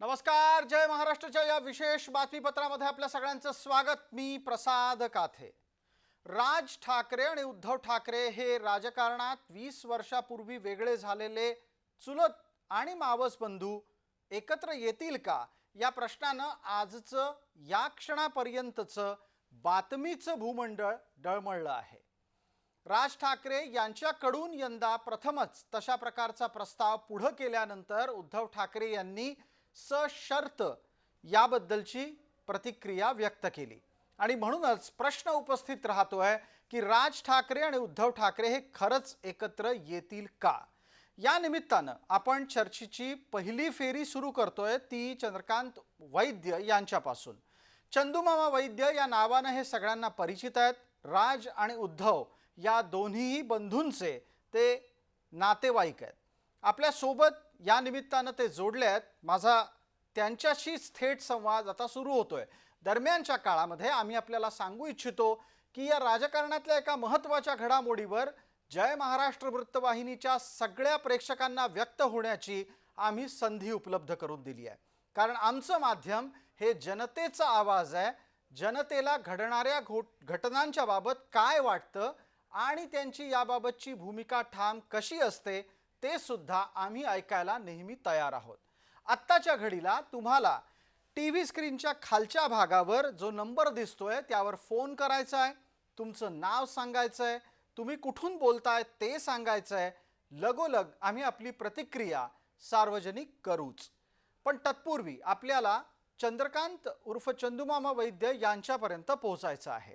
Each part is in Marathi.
नमस्कार जय महाराष्ट्राच्या या विशेष बातमीपत्रामध्ये आपल्या सगळ्यांचं स्वागत. मी प्रसाद काथे. राज ठाकरे आणि उद्धव ठाकरे हे राजकारणात वीस वर्षापूर्वी वेगळे झालेले चुलत आणि मावस बंधू एकत्र येतील का? या प्रश्नानं आजचं या क्षणापर्यंतचं बातमीचं भूमंडळ डळमळलं आहे. राज ठाकरे यांच्याकडून यंदा प्रथमच तशा प्रकारचा प्रस्ताव पुढं केल्यानंतर उद्धव ठाकरे यांनी सशर्त याबद्दलची प्रतिक्रिया व्यक्त केली. आणि म्हणूनच प्रश्न उपस्थित राहतो आहे की राज ठाकरे आणि उद्धव ठाकरे हे खरंच एकत्र येतील का? या निमित्तानं आपण चर्चेची पहिली फेरी सुरू करतोय ती चंद्रकांत वैद्य यांच्यापासून. चंदूमामा वैद्य या नावानं हे सगळ्यांना परिचित आहेत. राज आणि उद्धव या दोन्हीही बंधूंचे ते नातेवाईक आहेत. आपल्यासोबत या निमित्तानं ते जोडले आहेत. माझा त्यांच्याशीच थेट संवाद आता सुरू होतोय. दरम्यानच्या काळामध्ये आम्ही आपल्याला सांगू इच्छितो की या राजकारणातल्या एका महत्त्वाच्या घडामोडीवर जय महाराष्ट्र वृत्तवाहिनीच्या सगळ्या प्रेक्षकांना व्यक्त होण्याची आम्ही संधी उपलब्ध करून दिली आहे. कारण आमचं माध्यम हे जनतेचा आवाज आहे. जनतेला घडणाऱ्या घोट घटनांच्या बाबत काय वाटतं आणि त्यांची याबाबतची भूमिका ठाम कशी असते ते सुद्धा आम्ही ऐकायला नेहमी तयार आहोत. आत्ताच्या घडीला तुम्हाला टी व्ही स्क्रीनच्या खालच्या भागावर जो नंबर दिसतोय त्यावर फोन करायचा आहे तुमचं नाव सांगायचं आहे तुम्ही कुठून बोलताय ते सांगायचं आहे लगोलग आम्ही आपली प्रतिक्रिया सार्वजनिक करूच. पण तत्पूर्वी आपल्याला चंद्रकांत उर्फ चंदुमामा वैद्य यांच्यापर्यंत पोहोचायचं आहे.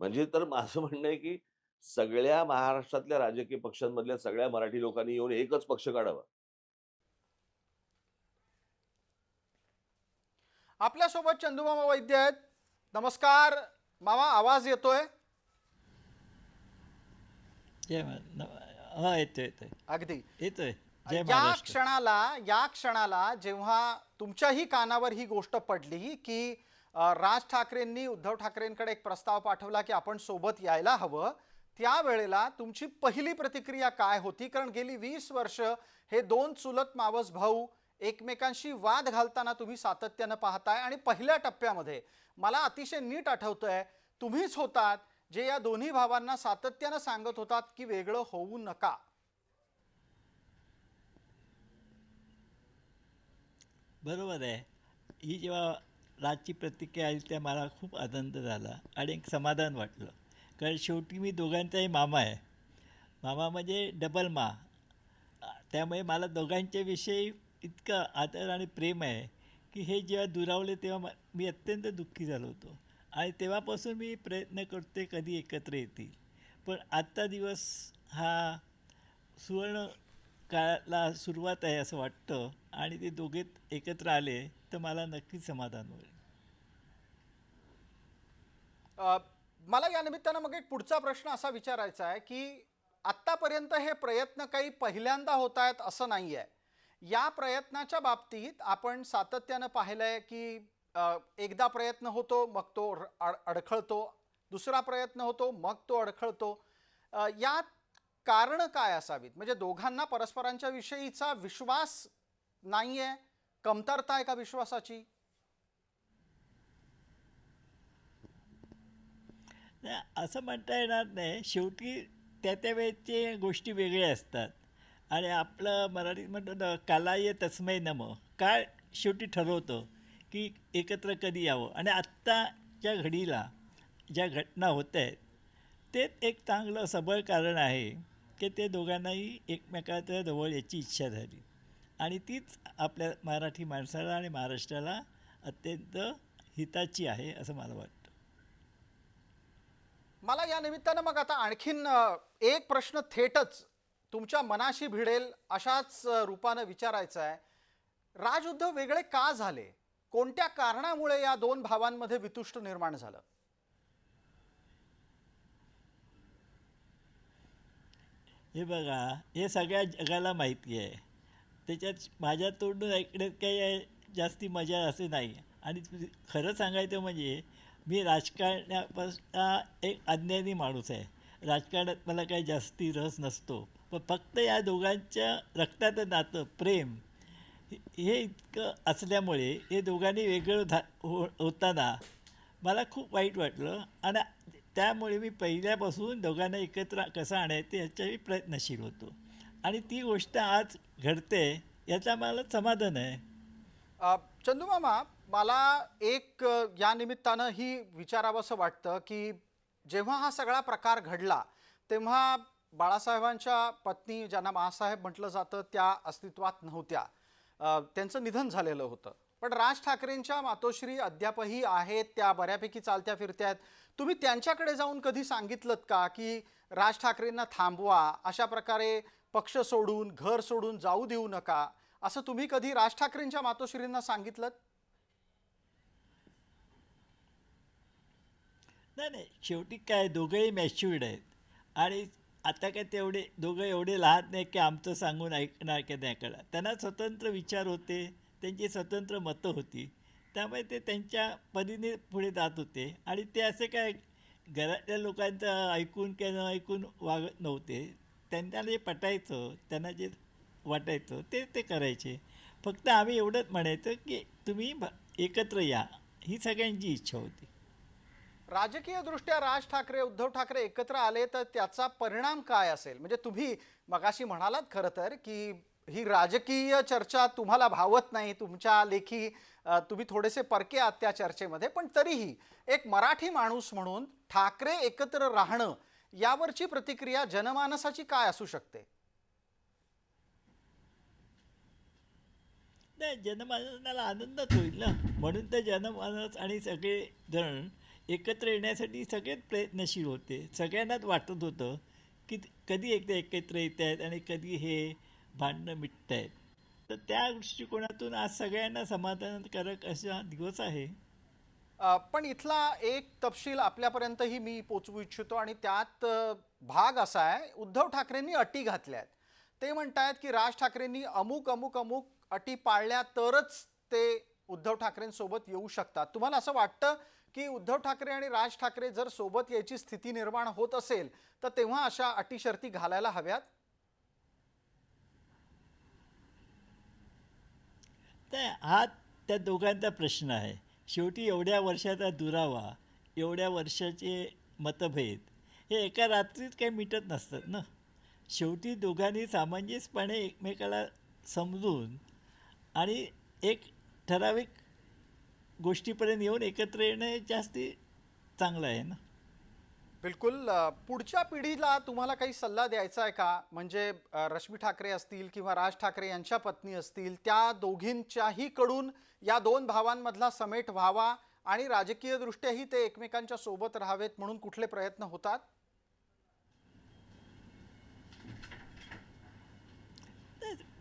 म्हणजे तर माझं म्हणणं आहे की सगळ्या महाराष्ट्रातल्या राजकीय पक्षांमधल्या सगळ्या मराठी लोकांनी येऊन एकच पक्ष काढावा. आपल्यासोबत चंदूमामा वैद्य आहेत. नमस्कार. मामा आवाज येतोय? हा अगदी. येतोय. जय या क्षणाला या क्षणाला जेव्हा तुमच्याही कानावर ही गोष्ट पडली की राज ठाकरेंनी उद्धव ठाकरेंकडे एक प्रस्ताव पाठवला की आपण सोबत यायला हवं. त्यावेळेला तुमची पहिली प्रतिक्रिया काय होती? कारण गेली वीस वर्ष हे दोन चुलत मावस भाऊ एकमेकांशी वाद घालताना तुम्ही सातत्यानं पाहताय आणि पहिल्या टप्प्यामध्ये मला अतिशय नीट आठवतंय तुम्हीच होतात जे या दोन्ही भावांना सातत्यानं सांगत होतात की वेगळं होऊ नका. बरोबर आहे. ही जेव्हा राजची प्रतिक्रिया आली त्या मला खूप आनंद झाला आणि एक समाधान वाटलं. कारण शेवटी मी दोघांचाही मामा आहे. मामा म्हणजे डबल मा त्यामुळे मला दोघांच्याविषयी इतकं आदर आणि प्रेम आहे की हे जेव्हा दुरावले तेव्हा मी अत्यंत दुःखी झालो होतो. आणि तेव्हापासून मी प्रयत्न करते कधी एकत्र येतील. पण आजचा दिवस हा सुवर्ण काळाला सुरुवात आहे असं वाटतं आणि ते दोघे एकत्र आले तर मला नक्कीच समाधान होईल. मला या निमित्तानं मग एक पुढचा प्रश्न असा विचारायचा आहे की आत्तापर्यंत हे प्रयत्न काही पहिल्यांदा होत आहेत असं नाही आहे. या प्रयत्नाच्या बाबतीत आपण सातत्यानं पाहिलं आहे की एकदा प्रयत्न होतो मग तो अड- अडखळतो. दुसरा प्रयत्न होतो मग तो अडखळतो. यात कारणं काय असावीत? म्हणजे दोघांना परस्परांच्या विषयीचा विश्वास नाही आहे कमतरता आहे का विश्वासाची? नाही, असं म्हणता येणार नाही. शेवटी त्या त्या वेळेचे गोष्टी वेगळ्या असतात. आणि आपलं मराठीत म्हणतो ना कालाय तस्मै नम. काय शेवटी ठरवतं की एकत्र कधी यावं? आणि आत्ताच्या घडीला ज्या घटना होत आहेत ते एक चांगलं सबळ कारण आहे की ते दोघांनाही एकमेकाच्या जवळ याची इच्छा झाली. आणि तीच आपल्या मराठी माणसाला आणि महाराष्ट्राला अत्यंत हिताची आहे असं मला वाटतं. मला या निमित्तानं मग आता आणखीन एक प्रश्न थेटच तुमच्या मनाशी भिडेल अशाच रूपानं विचारायचा आहे. राजउद्धव वेगळे का झाले? कोणत्या कारणामुळे या दोन भावांमध्ये वितुष्ट निर्माण झालं? हे बघा हे सगळ्या जगाला माहिती आहे. त्याच्यात माझ्या तोंडून ऐकण्यात काही जास्ती मजा असे नाही. आणि खरं सांगायचं म्हणजे मी राजकारणापासून एक अज्ञानी माणूस आहे. राजकारणात मला काही जास्ती रस नसतो. पण फक्त या दोघांच्या रक्ताचं नातं प्रेम हे- इतकं असल्यामुळे हे दोघांनी वेगळं झा हो होताना मला खूप वाईट वाटलं आणि त्यामुळे मी पहिल्यापासून दोघांना एकत्र कसं आणायचं याच्याही प्रयत्नशील होतो. आणि ती गोष्ट आज घडते याचा मला समाधान आहे. अ, चंदूमामा मला एक या निमित्तानं ही विचारावंसं वाटतं की जेव्हा हा सगळा प्रकार घडला तेव्हा बाळासाहेबांच्या पत्नी ज्यांना मासाहेब म्हटलं जातं त्या अस्तित्वात नव्हत्या. त्यांचं निधन झालेलं होतं. पण राज ठाकरेंच्या मातोश्री अद्यापही आहेत त्या बऱ्यापैकी चालत्या फिरत्या आहेत. तुम्ही त्यांच्याकडे जाऊन कधी सांगितलं का की राज ठाकरेंना थांबवा अशा प्रकारे पक्ष सोडून घर सोडून जाऊ देऊ नका असं तुम्ही कधी राज ठाकरेंच्या मातोश्रींना सांगितलं नाही नाही. शेवटी काय दोघंही मॅच्युर्ड आहेत. आणि आता काय तेवढे दोघं एवढे लहान नाही की आमचं सांगून ऐकणार की नाही ऐकणार त्यांना स्वतंत्र विचार होते त्यांची स्वतंत्र मतं होती. त्यामुळे ते त्यांच्या परीने पुढे जात होते. आणि ते असे काय घरातल्या लोकांचं ऐकून किंवा न ऐकून वागत नव्हते. त्यांना जे पटायचं त्यांना जे वाटायचं ते ते करायचे. फक्त आम्ही एवढंच म्हणायचं की तुम्ही एकत्र या. ही सगळ्यांची इच्छा होती. राजकीयदृष्ट्या राज ठाकरे उद्धव ठाकरे एकत्र आले तर त्याचा परिणाम काय असेल? म्हणजे तुम्ही मगाशी म्हणालात खरं तर की ही राजकीय चर्चा तुम्हाला भावत नाही तुमच्या लेखी तुम्ही थोडेसे परके आहात त्या चर्चेमध्ये पण तरीही एक मराठी माणूस म्हणून ठाकरे एकत्र राहणं यावरची प्रतिक्रिया जनमानसाची काय असू शकते? नाही जनमानसाला आनंदच होईल ना. म्हणून तर जनमानस आणि सगळे जण एकत्र येण्यासाठी सगळेच प्रयत्नशील होते. सगळ्यांनाच वाटत होतं की कधी एकदा एकत्र येत आहेत आणि कधी हे भांडणं मिटत आहेत. तर त्या दृष्टिकोनातून आज सगळ्यांना समाधानकारक असा दिवस आहे. पण इथला एक तपशील आपल्यापर्यंतही मी पोचवू इच्छितो आणि त्यात भाग असा आहे उद्धव ठाकरेंनी अटी घातल्या आहेत ते म्हणतायत की राज ठाकरेंनी अमुक अमुक अमुक अटी पाळल्या तरच ते उद्धव ठाकरेंसोबत येऊ शकतात. तुम्हाला असं वाटतं की उद्धव ठाकरे आणि राज ठाकरे जर सोबत यायची स्थिती निर्माण होत असेल तर तेव्हा अशा अटी शर्ती घालायला हव्यात? हा त्या दोघांचा प्रश्न आहे. शेवटी एवढ्या वर्षाचा दुरावा एवढ्या वर्षाचे मतभेद हे एका रात्रीत काही मिटत नसतात ना? शेवटी दोघांनी सामंजस्यपणे एकमेकाला समजून आणि एक ठराविक गोष्टीपर्यंत येऊन एकत्र येणं जास्ती चांगलं आहे ना? बिलकुल. पुढच्या पिढीला तुम्हाला काही सल्ला द्यायचा आहे का? म्हणजे रश्मी ठाकरे असतील किंवा राज ठाकरे यांच्या पत्नी असतील त्या दोघींच्याही कडून या दोन भावांमधला समेट व्हावा आणि राजकीयदृष्ट्याही ते एकमेकांच्या सोबत राहावेत म्हणून कुठले प्रयत्न होतात?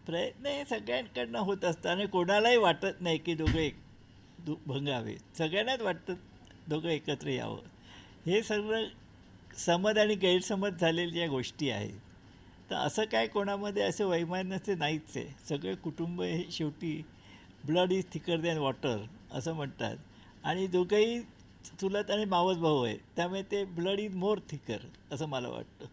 प्रयत्न हे सगळ्यांकडनं होत असतात आणि कोणालाही वाटत नाही की दोघं एक दु भंगावेत सगळ्यांनाच वाटतं दोघं एकत्र यावं. हे सगळं समज आणि गैरसमज झालेल्या ज्या गोष्टी आहेत तर असं काय कोणामध्ये असं वैमान्याचे नाहीच आहे सगळे कुटुंब हे शेवटी blood is thicker than water असं म्हणतात. आणि दोघंही चुलत आणि मावस भाऊ आहेत त्यामुळे ते ब्लड इज मोर थिकर असं मला वाटतं.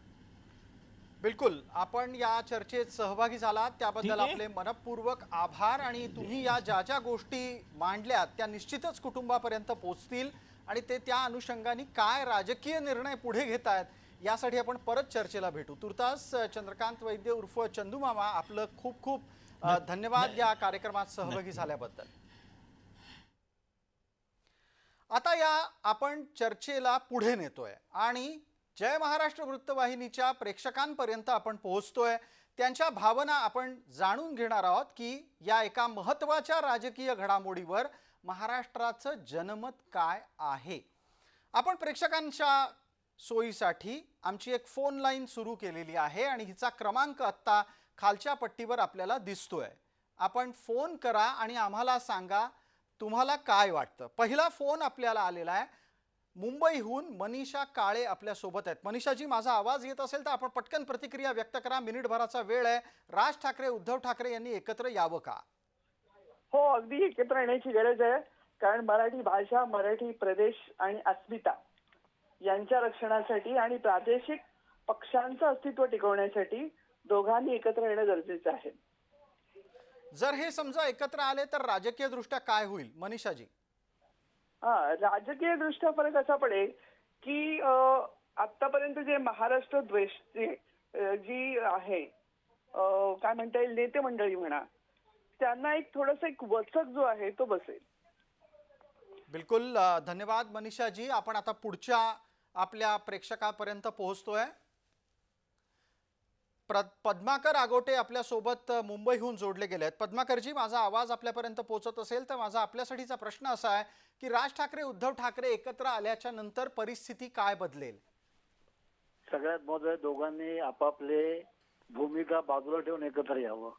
बिलकुल. आपण या चर्चेत सहभागी झालात. त्याबद्दल. आपले मनपूर्वक आभार आणि तुम्ही या ज्या ज्या गोष्टी मांडल्यात त्या निश्चितच कुटुंबापर्यंत पोचतील आणि ते त्या अनुषंगाने काय राजकीय निर्णय पुढे घेत आहेत यासाठी आपण परत चर्चेला भेटू. तुर्तास चंद्रकांत वैद्य उर्फ चंदू मामा आपलं खूप खूप धन्यवाद या कार्यक्रमात सहभागी झाल्याबद्दल. आता या आपण चर्चेला पुढे नेतोय आणि जय महाराष्ट्र वृत्तवाहिनीच्या प्रेक्षकांपर्यंत आपण पोहोचतोय. त्यांच्या भावना आपण जाणून घेणार आहोत की या एका महत्त्वाच्या राजकीय घडामोडीवर महाराष्ट्राचं जनमत काय आहे? आपण प्रेक्षकांच्या सोयीसाठी आमची एक फोन लाईन सुरू केलेली आहे आणि हिचा क्रमांक आत्ता खालच्या पट्टीवर आपल्याला दिसतोय. आपण फोन करा आणि आम्हाला सांगा तुम्हाला काय वाटतं? पहिला फोन आपल्याला आलेला आहे. मुंबईहून मनीषा काळे आपल्यासोबत आहेत. मनीषाजी माझा आवाज येत असेल तर आपण पटकन प्रतिक्रिया व्यक्त करा. मिनिटभराचा वेळ आहे. राज ठाकरे उद्धव ठाकरे यांनी एकत्र यावं का? हो अगदी एकत्र येण्याची गरज आहे. कारण मराठी भाषा मराठी प्रदेश आणि अस्मिता यांच्या रक्षणासाठी आणि प्रादेशिक पक्षांचं अस्तित्व टिकवण्यासाठी दोघांनी एकत्र येणं गरजेचं आहे. जर हे समजा एकत्र आले तर राजकीय दृष्ट्या काय होईल? मनीषाजी. राजकीय दृष्ट्या फरक असा पडेल की आतापर्यंत जे महाराष्ट्र द्वेष जी आहे काय म्हणता येईल नेते मंडळी म्हणा त्यांना एक थोडस एक वचक जो आहे तो बसेल. बिलकुल धन्यवाद मनीषाजी. आपण आता पुढच्या आपल्या प्रेक्षकापर्यंत पोहोचतोय. प्र पद्माकर आगोटे आपल्यासोबत मुंबईहून जोडले गेले आहेत. पद्माकरजी माझा आवाज आपल्यापर्यंत पोहोचत असेल तर माझा आपल्यासाठीचा प्रश्न असा आहे की राज ठाकरे उद्धव ठाकरे एकत्र आल्याच्यानंतर परिस्थिती काय बदलेल? सगळ्यात महत्वाचं दोघांनी आपापले भूमिका बाजूला ठेवून एकत्र यावं.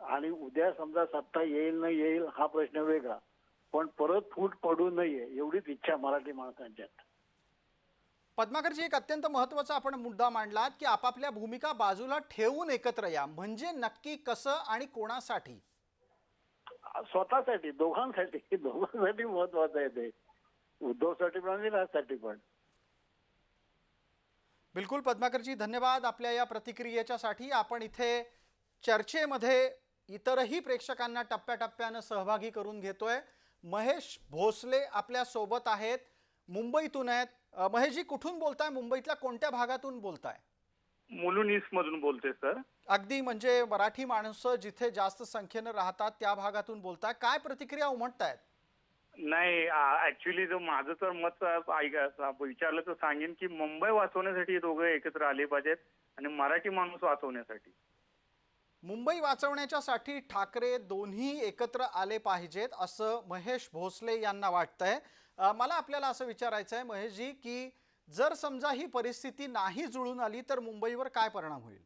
आणि उद्या समजा सत्ता येईल न येईल हा प्रश्न वेगळा. पण परत फूट पडू नये एवढीच इच्छा मराठी माणसांच्यात. पद्माकरजी एक अत्यंत महत्त्वाचा आपण मुद्दा मांडलात की आपापल्या भूमिका बाजूला ठेवून एकत्र या. म्हणजे नक्की कसं आणि कोणासाठी? स्वतःसाठी दोघांसाठी. दोघांसाठी महत्वाचं आहे ते. उद्धवसाठी पण आणि राजसाठी पण. बिलकुल पद्माकरजी धन्यवाद आपल्या या प्रतिक्रियेच्यासाठी. आपण इथे चर्चेमध्ये इतरही प्रेक्षकांना टप्प्याटप्प्यानं सहभागी करून घेतोय. महेश भोसले आपल्यासोबत आहेत. मुंबईतून आहेत. महेशजी कुठून बोलताय? मुंबईतल्या कोणत्या भागातून बोलताय? मुलुंड ईस्ट मधून बोलते सर. अगदी म्हणजे मराठी माणसं जिथे जास्त संख्येनं राहतात त्या भागातून बोलताय. काय प्रतिक्रिया उमटतायत? नाही ऍक्च्युली जो माझं तर मत ऐका विचारलं तर सांगेन की मुंबई वाचवण्यासाठी दोघं एकत्र आले पाहिजेत आणि मराठी माणूस वाचवण्यासाठी. मुंबई वाचवण्याच्यासाठी ठाकरे दोन्ही एकत्र आले पाहिजेत असं महेश भोसले यांना वाटतंय. मला आपल्याला असं विचारायचं आहे महेशजी की जर समजा ही परिस्थिती नाही जुळून आली तर मुंबईवर काय परिणाम होईल?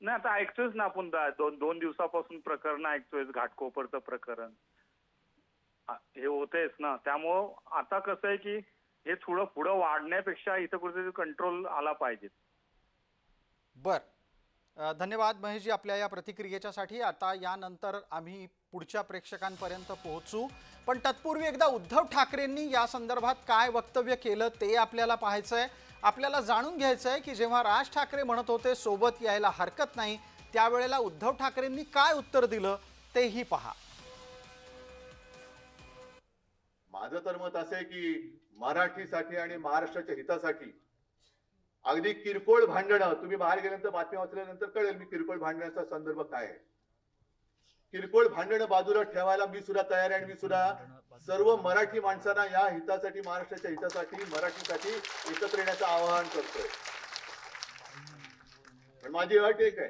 नाही आता ऐकतोयच ना आपण दोन दोन दिवसापासून प्रकरण ऐकतोय घाटकोपरचं प्रकरण. हे होतेच ना. त्यामुळं आता कसं आहे की हे थोडं पुढं वाढण्यापेक्षा इथं कुठेतरी कंट्रोल आला पाहिजे. बर. धन्यवाद महेशजी आपल्या या प्रतिक्रियेच्यासाठी. आता यानंतर आम्ही पुढच्या प्रेक्षकांपर्यंत पोहोचू. पण तत्पूर्वी एकदा उद्धव ठाकरेंनी या संदर्भात काय वक्तव्य केलं ते आपल्याला पाहायचं आहे आपल्याला जाणून घ्यायचं आहे की जेव्हा राज ठाकरे म्हणत होते सोबत यायला हरकत नाही त्यावेळेला उद्धव ठाकरेंनी काय उत्तर दिलं तेही पहा. माझं तर मत असं आहे की मराठीसाठी आणि महाराष्ट्राच्या हितासाठी अगदी किरकोळ भांडणं तुम्ही बाहेर गेल्यानंतर बातमी वाचल्यानंतर कळेल मी किरकोळ भांडण्याचा संदर्भ काय आहे. किरकोळ भांडणं बाजूला ठेवायला मी सुद्धा तयार आहे आणि मी सुद्धा सर्व मराठी माणसांना या हितासाठी महाराष्ट्राच्या हितासाठी मराठीसाठी एकत्र येण्याचं आवाहन करतोय. पण माझी अट एक आहे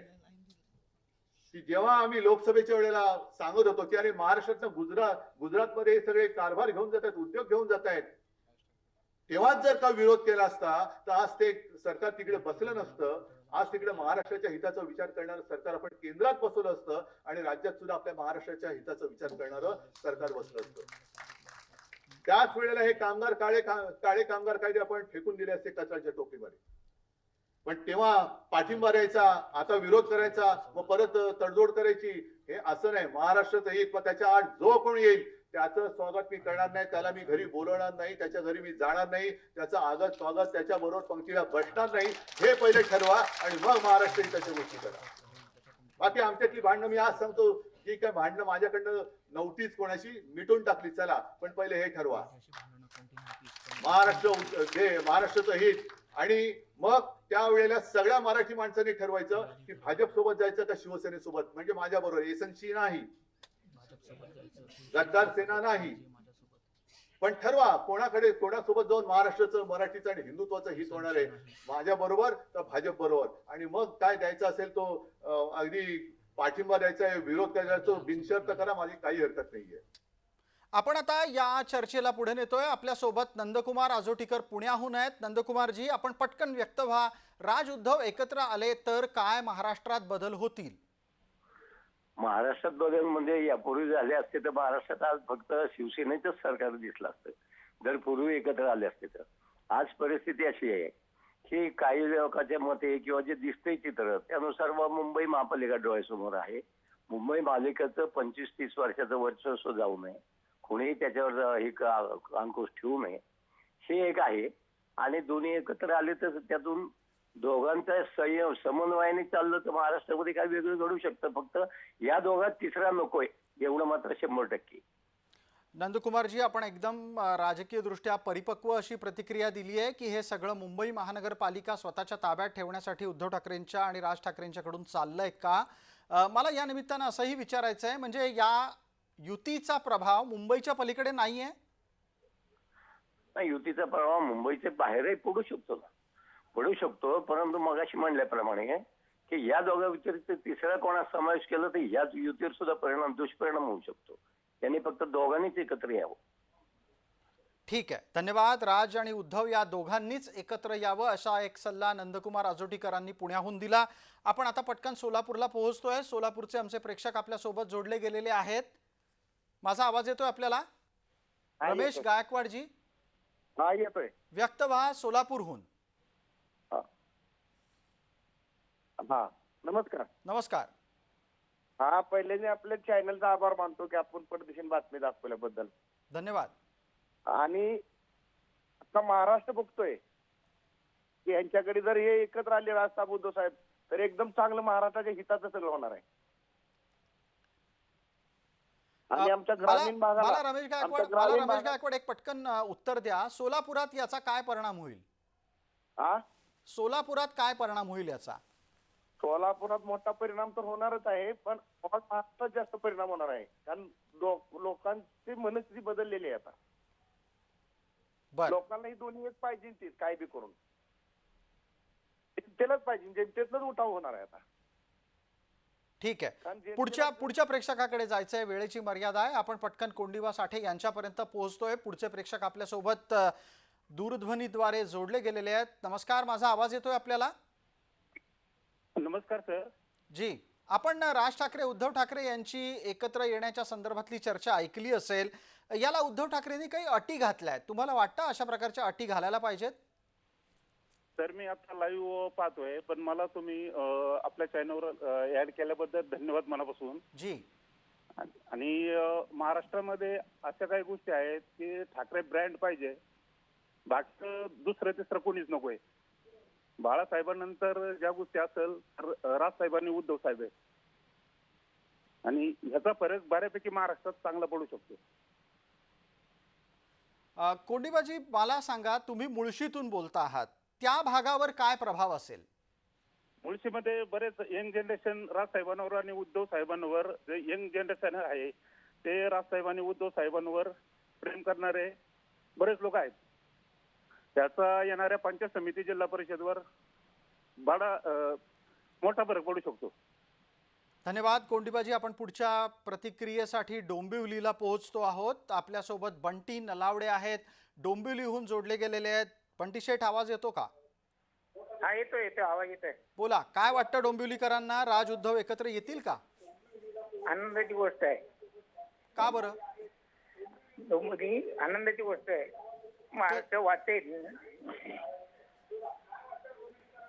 की जेव्हा आम्ही लोकसभेच्या वेळेला सांगत होतो की अरे महाराष्ट्रात गुजरात गुजरातमध्ये सगळे कारभार घेऊन जात आहेत उद्योग घेऊन जात आहेत तेव्हाच जर का विरोध केला असता तर आज ते सरकार तिकडे बसलं नसतं आज तिकडे महाराष्ट्राच्या हिताचा विचार करणारं सरकार आपण केंद्रात बसवलं असतं आणि राज्यात सुद्धा आपल्या महाराष्ट्राच्या हिताचा विचार करणारं सरकार बसलं असतं. त्याच वेळेला हे कामगार काळे काळे कामगार कायदे आपण फेकून दिले असते कचऱ्याच्या टोपीमध्ये. पण तेव्हा पाठिंबा द्यायचा आता विरोध करायचा मग परत तडजोड करायची हे असं नाही. महाराष्ट्राचं एक त्याच्या आठ जो कोण येईल? त्याचं स्वागत मी करणार नाही त्याला मी घरी बोलवणार नाही त्याच्या घरी मी जाणार नाही त्याचं आगत स्वागत त्याच्या बरोबर पंक्तीला बसणार नाही हे पहिले ठरवा आणि मग महाराष्ट्र त्याच्या गोष्टी करा. बाकी आमच्यातली भांडणं मी आज सांगतो जी काय भांडणं माझ्याकडनं नव्हतीच कोणाशी मिटून टाकली चला पण पहिले हे ठरवा. महाराष्ट्र हे महाराष्ट्राचं हित आणि मग त्यावेळेला सगळ्या मराठी माणसांनी ठरवायचं की भाजप सोबत जायचं का शिवसेनेसोबत? म्हणजे माझ्याबरोबर एसएनसी नाही. गद्दार सेना नाही. पण ठरवा कोणाकडे कोणासोबत जाऊन महाराष्ट्राचं मराठीचं आणि हिंदुत्वाचं हित होणार आहे माझ्या बरोबर तर भाजप बरोबर. आणि मग काय द्यायचा असेल तो अगदी पाठिंबा द्यायचा आहे विरोध करायचा बिनशर्त करा माझी काही हरकत नाहीये. आपण आता या चर्चेला पुढे नेतोय. आपल्यासोबत नंदकुमार आजोटीकर पुण्याहून आहेत. नंदकुमारजी आपण पटकन व्यक्त व्हा. राज उद्धव एकत्र आले तर काय महाराष्ट्रात बदल होतील? महाराष्ट्रात बदल म्हणजे यापूर्वी झाले असते तर महाराष्ट्रात आज फक्त शिवसेनेचंच सरकार दिसलं असतं. जर पूर्वी एकत्र आले असते तर. आज परिस्थिती अशी आहे की काही लोकांच्या मते किंवा जे दिसतंय चित्र त्यानुसार व मुंबई महापालिका डोळ्यासमोर आहे. मुंबई मालिकेचं पंचवीस तीस वर्षाचं वर्चस्व जाऊ नये. कोणीही त्याच्यावर हे अंकुश ठेवू नये. हे एक आहे. आणि दोन्ही एकत्र आले तर त्यातून दोघांचा संयम समन्वयाने चाललं तर महाराष्ट्रामध्ये काय वेगळं घडू शकतं. फक्त या दोघात तिसरा नकोय एवढं मात्र शंभर टक्के. नंदकुमारजी आपण एकदम राजकीय दृष्ट्या परिपक्व अशी प्रतिक्रिया दिली आहे की हे सगळं मुंबई महानगरपालिका स्वतःच्या ताब्यात ठेवण्यासाठी उद्धव ठाकरेंच्या आणि राज ठाकरेंच्याकडून चाललंय का? मला या निमित्तानं असंही विचारायचं आहे म्हणजे या युतीचा प्रभाव मुंबईच्या पलीकडे नाही आहे नाही युतीचा प्रभाव मुंबईच्या बाहेरही पडू शकतो ना. पडू शकतो परंतु मगाशी म्हणल्याप्रमाणे की या दोघा व्यतिरिक्त तिसरा कोणा समावेश केला तर याच युतीवर सुद्धा परिणाम दुष्परिणाम होऊ शकतो. त्यांनी फक्त दोघांनीच एकत्र यावं. ठीक आहे. धन्यवाद. राज आणि उद्धव या दोघांनीच एकत्र यावं असा एक सल्ला नंदकुमार आजोटीकरांनी पुण्याहून दिला. आपण आता पटकन सोलापूरला पोहोचतोय. सोलापूरचे आमचे प्रेक्षक आपल्यासोबत जोडले गेलेले आहेत. माझा आवाज येतोय आपल्याला? रमेश गायकवाडजी? हा येतोय. व्यक्त व्हा सोलापूरहून. हा नमस्कार. नमस्कार. हा पहिल्याने आपल्या चॅनलचा आभार मानतो की आपण परदेशीन बातमी दाखवल्याबद्दल. धन्यवाद. आणि आता महाराष्ट्र बघतोय की यांच्याकडे जर हे एकत्र आले राजसाहेब उद्धव साहेब तर एकदम चांगलं महाराष्ट्राच्या हिताचं सगळं होणार आहे. आणि आमच्या ग्रामीण मला भागाला रमेश गायकवाड आमच्या मला ग्रामीण रमेश भागात- गायकवाड एक पटकन अ, उत्तर द्या. सोलापुरात याचा काय परिणाम होईल? हा सोलापुरात काय परिणाम होईल याचा? सोलापुरात मोठा परिणाम तर होणारच आहे पण ऑल महाराष्ट्रात जास्त परिणाम होणार आहे. कारण लोकांची मनस्थिती बदललेली आहे आता. बर. लोकांना ही दोन्ही एक पाहिजे तीच काय बी करून. जनतेलाच पाहिजे जनतेतच उठाव होणार आहे आता. ठीक आहे. पुढच्या पुढच्या प्रेक्षकाकडे जायचंय वेळेची मर्यादा आहे. आपण पटकन कोंडिवा साठे यांच्यापर्यंत पोहोचतोय. पुढचे प्रेक्षक आपल्यासोबत दूरध्वनीद्वारे जोडले गेलेले आहेत. नमस्कार माझा आवाज येतोय आपल्याला? नमस्कार सर. जी आपण राज ठाकरे उद्धव ठाकरे यांची एकत्र येण्याच्या संदर्भातली चर्चा ऐकली असेल याला उद्धव ठाकरेंनी काही अटी घातल्या आहेत तुम्हाला वाटतं अशा प्रकारच्या अटी घालायला पाहिजेत? तर मी आता लाईव्ह पाहतोय पण मला तुम्ही आपल्या चॅनलवर ऍड केल्याबद्दल धन्यवाद मनापासून. जी. आणि महाराष्ट्रामध्ये अशा काही गोष्टी आहेत की ठाकरे ब्रँड पाहिजे बाकी दुसरं तिसरं कोणीच नकोय. बाळासाहेबांनंतर ज्या गोष्टी असेल तर राजसाहेबांनी उद्धव साहेब आहे आणि ह्याचा फरक बऱ्यापैकी महाराष्ट्रात चांगला पडू शकतो. कोंडिबाजी मला सांगा तुम्ही मुळशीतून बोलता आहात. त्या भागावर काय प्रभाव असेल? मुळशीमध्ये बरेच यंग जनरेशन राजसाहेबांवर आणि उद्धव साहेबांवर जे यंग जनरेशन आहे ते राजसाहेब आणि उद्धव साहेबांवर प्रेम करणारे बरेच लोक आहेत. त्याचा येणाऱ्या पंचायत समिती जिल्हा परिषदवर बडा मोठा फरक पडू शकतो. धन्यवाद. कोंडिबाजी आपण पुढच्या प्रतिक्रियेसाठी डोंबिवलीला पोहोचतो आहोत. आपल्यासोबत बंटी नलावडे आहेत. डोंबिवलीहून जोडले गेलेले आहेत. बंटी शेठ आवाज येतो का? हा येतोय येतोय आवाज येतोय. बोला काय वाटतं डोंबिवलीकरांना? राज उद्धव एकत्र येतील का? आनंदाची गोष्ट आहे. का बरं? डोंबिवली आनंदाची गोष्ट आहे. महाराष्ट्र वाटेल.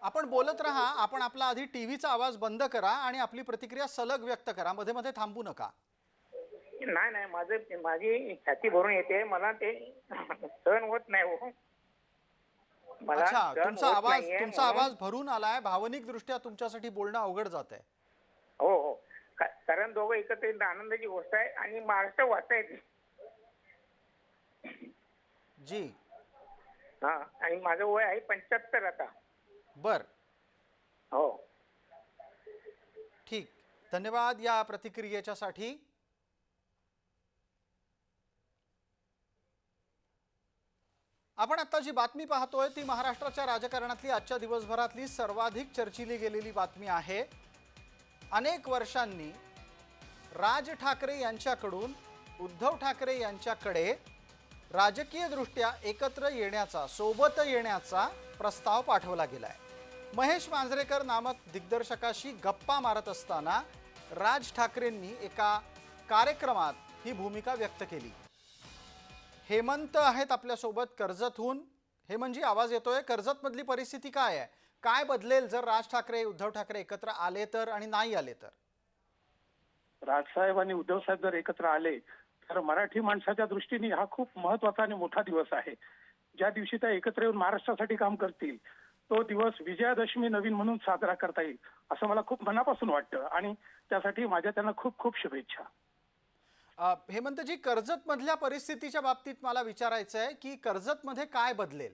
आपण बोलत राहा आपण आपला आधी टीव्हीचा आवाज बंद करा आणि आपली प्रतिक्रिया सलग व्यक्त करा. मध्ये मध्ये थांबू नका. नाही नाही माझं माझी छाती भरून येते. मला ते सहन होत नाही हो. मला अच्छा सहन तुमचा होत आवाज नाहीये तुमचा म्हणून- आवाज भरून आलाय. भावनिक दृष्ट्या तुमच्यासाठी बोलणं अवघड जात आहे हो हो. का- कारण दोघं एकत्र येणं आनंदाची गोष्ट आहे आणि महाराष्ट्र वाचता येते जी. हा आणि माझं वय आहे पंच्याहत्तर आता. बर. हो. ठीक. धन्यवाद या प्रतिक्रियेच्यासाठी. आपण आता जी बातमी पाहतोय ती महाराष्ट्राच्या राजकारणातली आजच्या दिवसभरातली सर्वाधिक चर्चिली गेलेली बातमी आहे. अनेक वर्षांनी राज ठाकरे यांच्याकडून उद्धव ठाकरे यांच्याकडे राजकीयदृष्ट्या एकत्र येण्याचा सोबत येण्याचा प्रस्ताव पाठवला गेलाय. महेश मांजरेकर नामक दिग्दर्शकाशी गप्पा मारत असताना राज ठाकरेंनी एका कार्यक्रमात ही भूमिका व्यक्त केली. हेमंत आहेत आपल्यासोबत कर्जतहून. हेमंतजी आवाज येतोय? कर्जतमधली परिस्थिती काय आहे? काय बदलेल जर राज ठाकरे उद्धव ठाकरे एकत्र आले तर आणि नाही आले तर? राजसाहेब आणि उद्धव साहेब जर एकत्र आले तर मराठी माणसाच्या दृष्टीने हा खूप महत्त्वाचा आणि मोठा दिवस आहे. ज्या दिवशी त्या एकत्र येऊन महाराष्ट्रासाठी काम करतील तो दिवस विजयादशमी नवीन म्हणून साजरा करता येईल असं मला खूप मनापासून वाटतं आणि त्यासाठी माझ्या त्यांना खूप खूप शुभेच्छा. हेमंतजी कर्जतमधल्या परिस्थितीच्या बाबतीत मला विचारायचं आहे की कर्जतमध्ये काय बदलेल?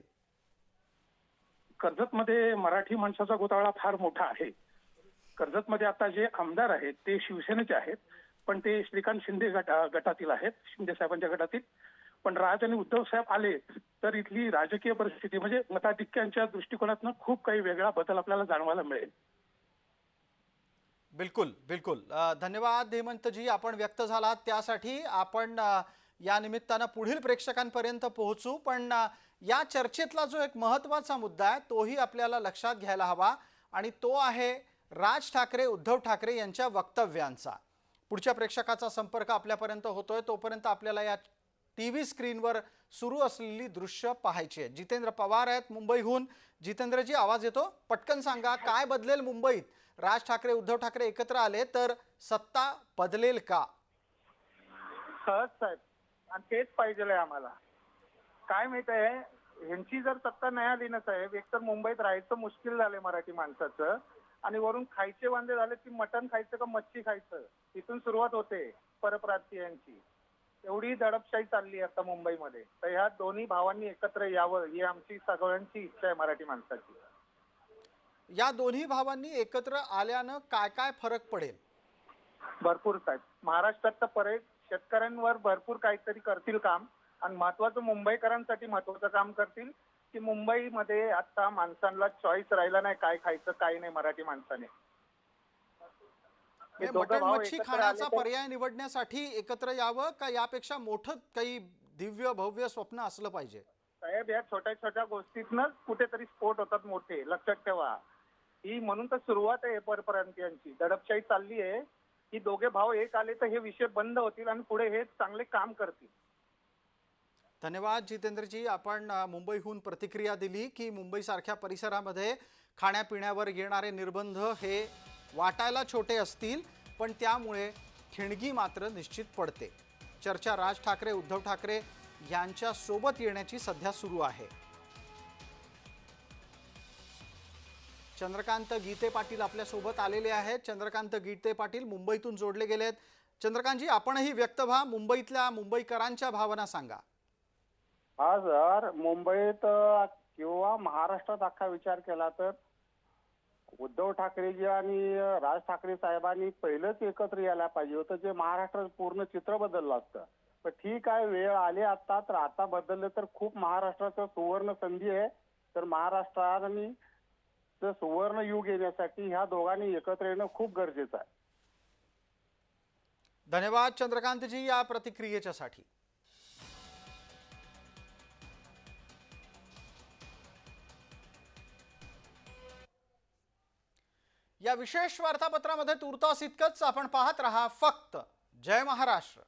कर्जतमध्ये मराठी माणसाचा गोतावळा फार मोठा आहे. कर्जतमध्ये आता जे आमदार आहेत ते शिवसेनेचे आहेत. पण ते श्रीकांत शिंदे गट गटातील आहेत शिंदे साहेबांच्या गटातील. पण राज आणि उद्धव साहेब आले तर इथली राजकीय परिस्थिती म्हणजे मताधिक्यांच्या दृष्टिकोनातनं खूप काही वेगळा बदल आपल्याला जाणवायला मिळेल. बिलकुल बिलकुल. धन्यवाद हेमंतजी आपण व्यक्त झालात. त्यासाठी आपण या निमित्तानं पुढील प्रेक्षकांपर्यंत पोहोचू. पण या चर्चेतला जो एक महत्त्वाचा मुद्दा आहे तोही आपल्याला लक्षात घ्यायला हवा. आणि तो आहे राज ठाकरे उद्धव ठाकरे यांच्या वक्तव्यांचा. पुढच्या प्रेक्षकाचा संपर्क आपल्यापर्यंत होतोय. तोपर्यंत आपल्याला या टी व्ही स्क्रीनवर सुरू असलेली दृश्य पाहायची आहेत जितेंद्र पवार आहेत मुंबईहून. जितेंद्रजी आवाज येतो? पटकन सांगा काय बदलेल मुंबईत? राज ठाकरे उद्धव ठाकरे एकत्र आले तर सत्ता बदलेल का? सहज साहेब. आणि तेच पाहिजे आम्हाला. काय माहीत आहे ह्यांची जर सत्ता नाही आली ना साहेब एकतर मुंबईत राहायचं मुश्किल झालंय मराठी माणसाचं. आणि वरून खायचे वांदे झाले की मटण खायचं का मच्छी खायचं? तिथून सुरुवात होते परप्रांतीयांची. एवढी दडपशाही चालली आता मुंबईमध्ये. तर ह्या दोन्ही भावांनी एकत्र यावं ही आमची सगळ्यांची इच्छा आहे मराठी माणसाची. या दोन्ही भावांनी एकत्र आल्यानं काय काय फरक पडेल? भरपूर साहेब महाराष्ट्रात तर परे शेतकऱ्यांवर भरपूर काहीतरी करतील काम आणि महत्वाचं मुंबईकरांसाठी महत्वाचं काम करतील की मुंबईमध्ये आता माणसांना चॉईस राहिला नाही काय खायचं काय नाही मराठी माणसाने. भाव मच्छी खाण्याचा पर्याय निवडण्यासाठी एकत्र यावं का यापेक्षा मोठं काही दिव्य भव्य स्वप्न असलं पाहिजे? साहेब या छोट्या छोट्या गोष्टीतनच कुठेतरी स्फोट होतात मोठे. लक्षात ठेवा. ही म्हणून तर सुरुवात आहे परप्रांतीयांची दडपशाही चालली आहे की दोघे भाव एक आले तर हे विषय बंद होतील आणि पुढे हे चांगले काम करतील. धन्यवाद जितेंद्रजी. आपण मुंबईहून प्रतिक्रिया दिली की मुंबईसारख्या परिसरामध्ये खाण्यापिण्यावर येणारे निर्बंध हे वाटायला छोटे असतील पण त्यामुळे ठिणगी मात्र निश्चित पडते. चर्चा राज ठाकरे उद्धव ठाकरे यांच्या सोबत येण्याची सध्या सुरू आहे. चंद्रकांत गीते पाटील आपल्यासोबत आलेले आहेत. चंद्रकांत गीते पाटील मुंबईतून जोडले गेले आहेत चंद्रकांतजी आपणही व्यक्त व्हा. मुंबईतल्या मुंबईकरांच्या भावना सांगा. हा जर मुंबईत किंवा महाराष्ट्रात अख्खा विचार केला तर उद्धव ठाकरेजी आणि राज ठाकरे साहेबांनी पहिलंच एकत्र यायला पाहिजे होतं जे महाराष्ट्राचं पूर्ण चित्र बदललं असतं. पण ठीक आहे वेळ आली आता तर आता बदललं तर खूप महाराष्ट्राचं सुवर्ण संधी आहे. तर महाराष्ट्राने सुवर्ण युग येण्यासाठी ह्या दोघांनी एकत्र येणं खूप गरजेचं आहे. धन्यवाद चंद्रकांतजी या प्रतिक्रियेच्यासाठी. या विशेष वार्तापत्रामध्ये तुर्तास इतकंच आपण पाहत रहा फक्त जय महाराष्ट्र.